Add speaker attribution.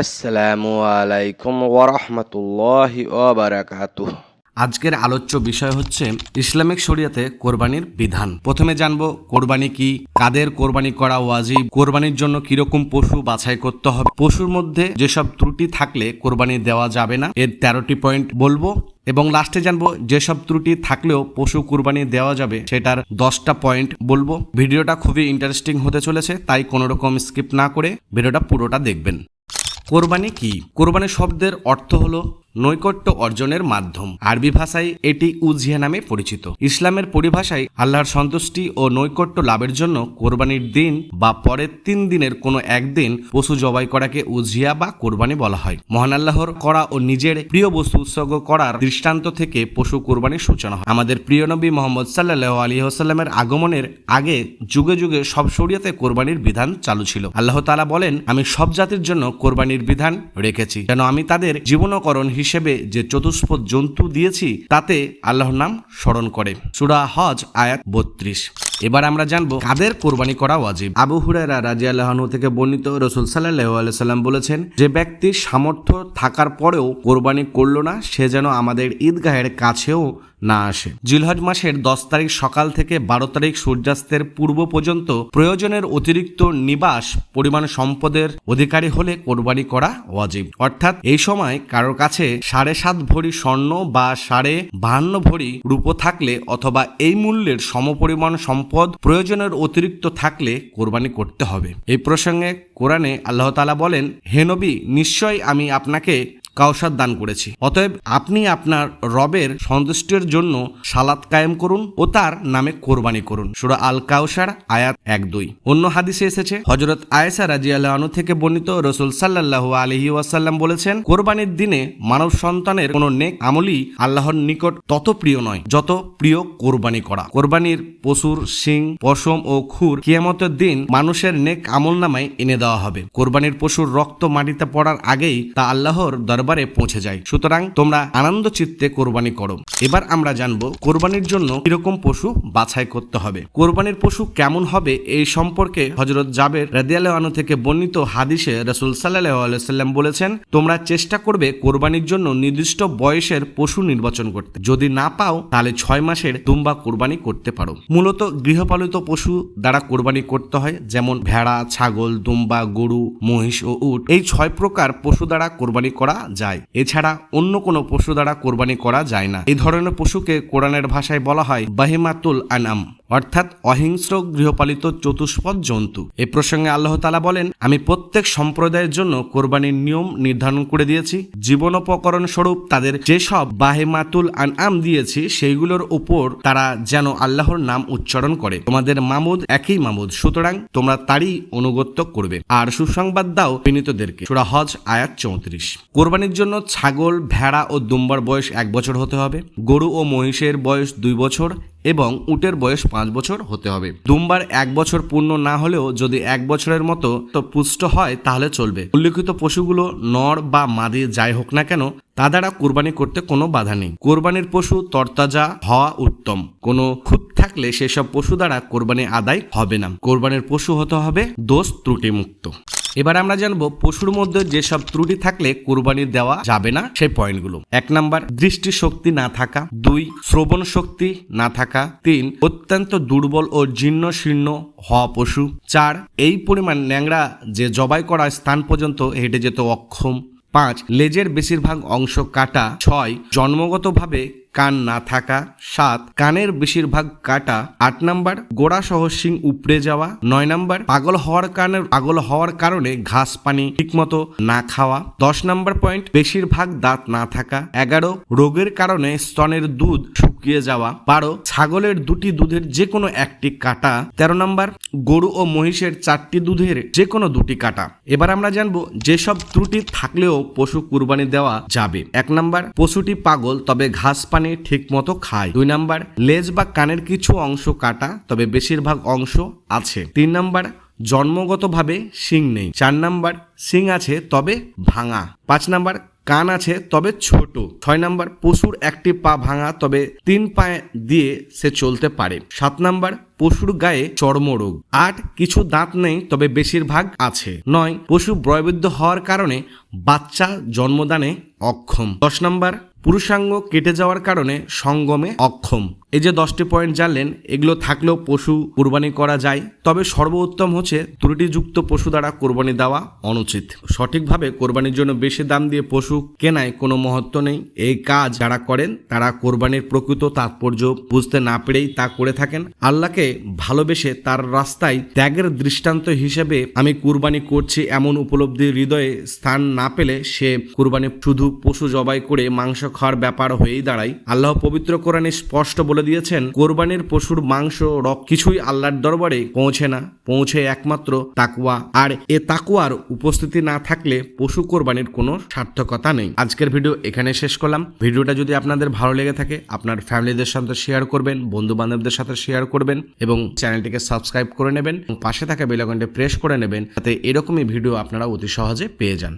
Speaker 1: আসসালামু আলাইকুম ওরহমতুল্লাহি ওবারাকাতুহ
Speaker 2: আজকের আলোচ্য বিষয় হচ্ছে ইসলামিক শরিয়াতে কোরবানির বিধান। প্রথমে জানব কোরবানি কি, কাদের কোরবানি করা ওয়াজিব, কোরবানির জন্য কীরকম পশু বাছাই করতে হবে। পশুর মধ্যে যেসব ত্রুটি থাকলে কোরবানি দেওয়া যাবে না, এর তেরোটি পয়েন্ট বলব। এবং লাস্টে জানব যেসব ত্রুটি থাকলেও পশু কুরবানি দেওয়া যাবে, সেটার দশটা পয়েন্ট বলব। ভিডিওটা খুবই ইন্টারেস্টিং হতে চলেছে, তাই কোনো রকম স্কিপ না করে ভিডিওটা পুরোটা দেখবেন। কোরবানি কি? কোরবানি শব্দের অর্থ হলো নৈকট্য অর্জনের মাধ্যম। আরবি ভাষায় এটি উজিয়া নামে পরিচিত। ইসলামের পরিভাষায় আল্লাহর সন্তুষ্টি ও নৈকট্য লাভের জন্য কোরবানির দিন বা পরের তিন দিনের কোনো একদিন পশু জবাই করাকে উজিয়া বা কোরবানি বলা হয়। মহান আল্লাহর করা ও নিজের প্রিয় বস্তু উৎসর্গ করার দৃষ্টান্ত থেকে পশু কোরবানির সূচনা হয়। আমাদের প্রিয় নবী মোহাম্মদ সাল্লাহ আলী হাসাল্লামের আগমনের আগে যুগে যুগে সব শরিয়াতে কোরবানির বিধান চালু ছিল। আল্লাহ তালা বলেন, আমি সব জাতির জন্য কোরবানির বিধান রেখেছি। যেন আমি তাদের জীবনকরণ হিসেবে যে চতুষ্পদ জন্তু দিয়েছি তাতে আল্লাহর নাম স্মরণ করে। সুরা হজ আয়াত বত্রিশ। এবার আমরা জানব কাদের কোরবানি করা ওয়াজিব। আবু হুরায়রা রাজি আল্লাহনু থেকে বর্ণিত রসুল সাল্লাহ আলাইসাল্লাম বলেছেন, যে ব্যক্তির সামর্থ্য থাকার পরেও কোরবানি করল না, সে যেন আমাদের ঈদগাহের কাছেও না আসে। জিলহজ মাসের দশ তারিখ সকাল থেকে বারো তারিখ সূর্যাস্তের পূর্ব পর্যন্ত প্রয়োজনের অতিরিক্ত নিবাস পরিমাণ সম্পদের অধিকারী হলে কোরবানি করা ওয়াজিব। অর্থাৎ এই সময় কারোর কাছে সাড়ে সাত ভরি স্বর্ণ বা সাড়ে বাহান্ন ভরি রূপ থাকলে অথবা এই মূল্যের সমপরিমাণ সম্পদ প্রয়োজনের অতিরিক্ত থাকলে কোরবানি করতে হবে। এই প্রসঙ্গে কোরআনে আল্লাহ তালা বলেন হেনবি নিশ্চয় আমি আপনাকে কাউসার দান করেছি। অতএব আপনি আপনার রবের সন্তুষ্টির জন্য সালাত কায়েম করুন ও তার নামে কোরবানি করুন। সুরা আল কাউসার আয়াত এক দুই। অন্য হাদিসে এসেছে হজরত আয়েসা রাজি আল্লাহনু থেকে বর্ণিত রসুল সাল্লাহ আলহি ওয়াসাল্লাম বলেছেন, কোরবানির দিনে মানব সন্তানের কোনো নেক আমলই আল্লাহর নিকট তত প্রিয় নয়, যত প্রিয় কোরবানি করা। কোরবানির পশুর শিং, পশম ও খুর কিয়ামতের দিন মানুষের নেক আমল নামায় এনে দেওয়া হবে। কোরবানির পশুর রক্ত মাটিতে পড়ার আগেই তা আল্লাহর দরবারে পৌঁছে যায়। সুতরাং তোমরা আনন্দ চিত্তে কোরবানি করো। এবার আমরা জানব কোরবানির জন্য কীরকম পশু বাছাই করতে হবে। কোরবানির পশু কেমন হবে এই সম্পর্কে হজরত জাবের রাদিয়াল্লাহ আনু থেকে বর্ণিত হাদিসে রসুল সাল্লাহ আলাইসাল্লাম বলেছেন, তোমরা চেষ্টা করবে কোরবানির জন্য নির্দিষ্ট বয়সের পশু নির্বাচন করতে। যদি না পাও, তাহলে ছয় মাসের দুম্বা কোরবানি করতে পারো। মূলত গৃহপালিত পশু দ্বারা কোরবানি করতে হয়, যেমন ভেড়া, ছাগল, দুম্বা, গরু, মহিষ ও উট। এই ছয় প্রকার পশু দ্বারা কোরবানি করা যায়। এছাড়া অন্য কোনো পশু দ্বারা কোরবানি করা যায় না। এই ধরনের পশুকে কোরআনের ভাষায় বলা হয় বাহিমাতুল আনাম অর্থাৎ অহিংস্র গৃহপালিত চতুষ্পদ জন্তু। এ প্রসঙ্গে আল্লাহ তালা বলেন, আমি প্রত্যেক সম্প্রদায়ের জন্য কোরবানির নিয়ম নির্ধারণ করে দিয়েছি। জীবনোপকরণ স্বরূপ তাদের যেসব বাহেমাতুল আনআম দিয়েছি, সেইগুলোর উপর তারা যেন আল্লাহর নাম উচ্চারণ করে। তোমাদের মামুদ একই মামুদ, সুতরাং তোমরা তারই অনুগত্য করবে। আর সুসংবাদ দাও বিনীতদেরকে। সুরা হজ, আয়াত চৌত্রিশ। কোরবানির জন্য ছাগল, ভেড়া ও দুম্বার বয়স এক বছর হতে হবে। গরু ও মহিষের বয়স দুই বছর। এবং উটের বয়স পাঁচ বছর হতে হবে। দুম্বার এক বছর পূর্ণ না হলেও যদি এক বছরের মতো তো পুষ্ট হয়, তাহলে চলবে। উল্লিখিত পশুগুলো নর বা মাদি যাই হোক না কেন, তা দ্বারা কোরবানি করতে কোনো বাধা নেই। কোরবানির পশু তরতাজা হওয়া উত্তম। কোনো খুঁত থাকলে সেসব পশু দ্বারা কোরবানি আদায় হবে না। কোরবানির পশু হতে হবে দোষ ত্রুটি মুক্ত এবার আমরা জানব পশুর মধ্যে যেসব ত্রুটি থাকলে কোরবানি দেওয়া যাবে না, সেই পয়েন্টগুলো। এক নাম্বার, দৃষ্টিশক্তি না থাকা। দুই, শ্রবণ শক্তি না থাকা। তিন, অত্যন্ত দুর্বল ও জীর্ণ শীর্ণ হওয়া পশু। চার, এই পরিমাণ ন্যাংরা যে জবাই করা স্থান পর্যন্ত হেঁটে যেত অক্ষম। পাঁচ, লেজের বেশিরভাগ অংশ কাটা। ছয়, জন্মগতভাবে কান না থাকা। সাত, কানের বেশিরভাগ কাটা। আট নাম্বার গোড়া সহ শিং উপড়ে যাওয়া। নয় নাম্বার, পাগল হওয়ার কারণে, পাগল হওয়ার কারণে ঘাস পানি ঠিকমতো না খাওয়া। দশ নাম্বার পয়েন্ট, বেশিরভাগ দাঁত না থাকা। এগারো, রোগের কারণে স্তনের দুধ শুকিয়ে যাওয়া। বারো, ছাগলের দুটি দুধের যে কোনো একটি কাটা। তেরো নম্বর, গরু ও মহিষের চারটি দুধের যে কোনো দুটি কাটা। এবার আমরা জানব যেসব ত্রুটি থাকলেও পশু কুরবানি দেওয়া যাবে। এক নম্বর, পশুটি পাগল, তবে ঘাস পানি ঠিক মতো খায়। দুই নম্বর, লেজ বা কানের কিছু অংশ কাটা, তবে বেশিরভাগ অংশ আছে। তিন নম্বর, জন্মগতভাবে শিং নেই। চার নাম্বার, শিং আছে, তবে ভাঙা। পাঁচ নাম্বার কান আছে, তবে ছোট। ছয় নাম্বার, পশুর একটি পা ভাঙা, তবে তিন পায়ে দিয়ে সে চলতে পারে। সাত নাম্বার, পশুর গায়ে চর্মরোগ। আট, কিছু দাঁত নেই, তবে বেশিরভাগ আছে। নয়, পশু ব্রয়বৃদ্ধ হওয়ার কারণে বাচ্চা জন্মদানে অক্ষম। দশ নম্বর, পুরুষাঙ্গ কেটে যাওয়ার কারণে সঙ্গমে অক্ষম। এই যে দশটি পয়েন্ট জানলেন, এগুলো থাকলেও পশু কোরবানি করা যায়। তবে সর্বোত্তম হচ্ছে ত্রুটিযুক্ত পশু দ্বারা কোরবানি দেওয়া অনুচিত। সঠিকভাবে কোরবানির জন্য বেশি দাম দিয়ে পশু কেনায় কোনো মহত্ব নেই। এই কাজ যারা করেন, তারা কোরবানির প্রকৃত তাৎপর্য বুঝতে না পেরেই তা করে থাকেন। আল্লাহকে ভালোবেসে তার রাস্তায় ত্যাগের দৃষ্টান্ত হিসেবে আমি কুরবানি করছি এমন উপলব্ধি হৃদয়ে স্থান না পেলে সে কুরবানি শুধু পশু জবাই করে মাংস খাওয়ার ব্যাপার হয়েই দাঁড়ায়। আল্লাহ পবিত্র কোরআনে স্পষ্ট বলে দিয়েছেন, কোরবানির পশুর মাংস রক কিছুই আল্লাহর দরবারে পৌঁছে না, পৌঁছে একমাত্র তাকুয়া আর এ তাকুয়ার উপস্থিতি না থাকলে পশু কোরবানির কোনো সার্থকতা নেই। আজকের ভিডিও এখানে শেষ করলাম। ভিডিওটা যদি আপনাদের ভালো লেগে থাকে, আপনার ফ্যামিলিদের সাথে শেয়ার করবেন বন্ধু বান্ধবদের সাথে শেয়ার করবেন এবং চ্যানেলটিকে সাবস্ক্রাইব করে নেবেন এবং পাশে থাকা বেলাকনটি প্রেস করে নেবেন, যাতে এরকমই ভিডিও আপনারা অতি সহজে পেয়ে যান।